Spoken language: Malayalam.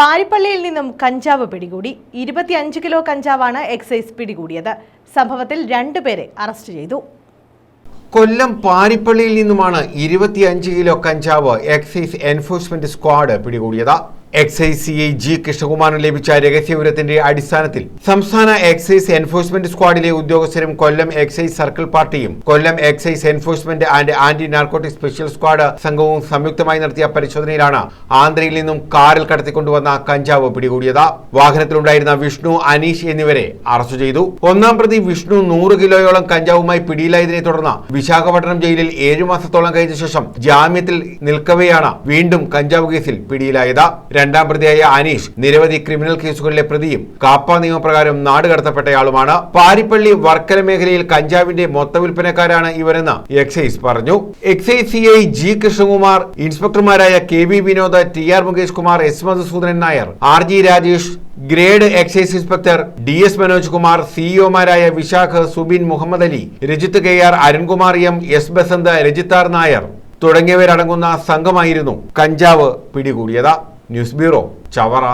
പാരിപ്പള്ളിയിൽ നിന്നും കഞ്ചാവ് പിടികൂടി. ഇരുപത്തിയഞ്ച് കിലോ കഞ്ചാവാണ് എക്സൈസ് പിടികൂടിയത്. സംഭവത്തിൽ രണ്ടുപേരെ അറസ്റ്റ് ചെയ്തു. കൊല്ലം പാരിപ്പള്ളിയിൽ നിന്നുമാണ് ഇരുപത്തിയഞ്ച് കിലോ കഞ്ചാവ് എക്സൈസ് എൻഫോഴ്സ്മെന്റ് സ്ക്വാഡ് പിടികൂടിയത്. എക്സൈസ് സി ഐ ജി കൃഷ്ണകുമാറിന് ലഭിച്ച രഹസ്യവിവരത്തിന്റെ അടിസ്ഥാനത്തിൽ സംസ്ഥാന എക്സൈസ് എൻഫോഴ്സ്മെന്റ് സ്ക്വാഡിലെ ഉദ്യോഗസ്ഥരും കൊല്ലം എക്സൈസ് സർക്കിൾ പാർട്ടിയും Kollam excise enforcement and anti narcotic special squad സംഘവും സംയുക്തമായി നടത്തിയ പരിശോധനയിലാണ് ആന്ധ്രയിൽ നിന്നും കാറിൽ കടത്തിക്കൊണ്ടുവന്ന കഞ്ചാവ് പിടികൂടിയത്. വാഹനത്തിലുണ്ടായിരുന്ന വിഷ്ണു അനീഷ് എന്നിവരെ അറസ്റ്റ് ചെയ്തു. ഒന്നാം പ്രതി വിഷ്ണു നൂറ് കിലോയോളം കഞ്ചാവുമായി പിടിയിലായതിനെ തുടർന്ന് വിശാഖപട്ടണം ജയിലിൽ ഏഴു മാസത്തോളം കഴിഞ്ഞ ശേഷം ജാമ്യത്തിൽ നിൽക്കവെയാണ് വീണ്ടും കഞ്ചാവ് കേസിൽ പിടിയിലായത്. രണ്ടാം പ്രതിയായ അനീഷ് നിരവധി ക്രിമിനൽ കേസുകളിലെ പ്രതിയും കാപ്പ നിയമപ്രകാരം നാടുകടത്തപ്പെട്ടയാളുമാണ് പാരിപ്പള്ളി വർക്കല മേഖലയിൽ കഞ്ചാവിന്റെ മൊത്ത വിൽപ്പനക്കാരാണ് ഇവരെന്ന് എക്സൈസ് പറഞ്ഞു. Excise C I G Krishnakumar ഇൻസ്പെക്ടർമാരായ K V Vinod T R Mukesh Kumar S Madhusoodanan Nair R G Rajesh grade excise inspector D S Manoj Kumar സിഇഒമാരായ Vishak Subin Muhammad Ali Rajith K R Arunkumar M S Basanth രജിത്താർ Nair തുടങ്ങിയവരടങ്ങുന്ന സംഘമായിരുന്നു കഞ്ചാവ് പിടികൂടിയത്. News bureau Chavara.